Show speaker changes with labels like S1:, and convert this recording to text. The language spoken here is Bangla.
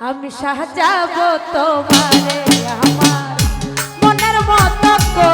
S1: আমি সাহায্য তোমারে আমার মনের মতো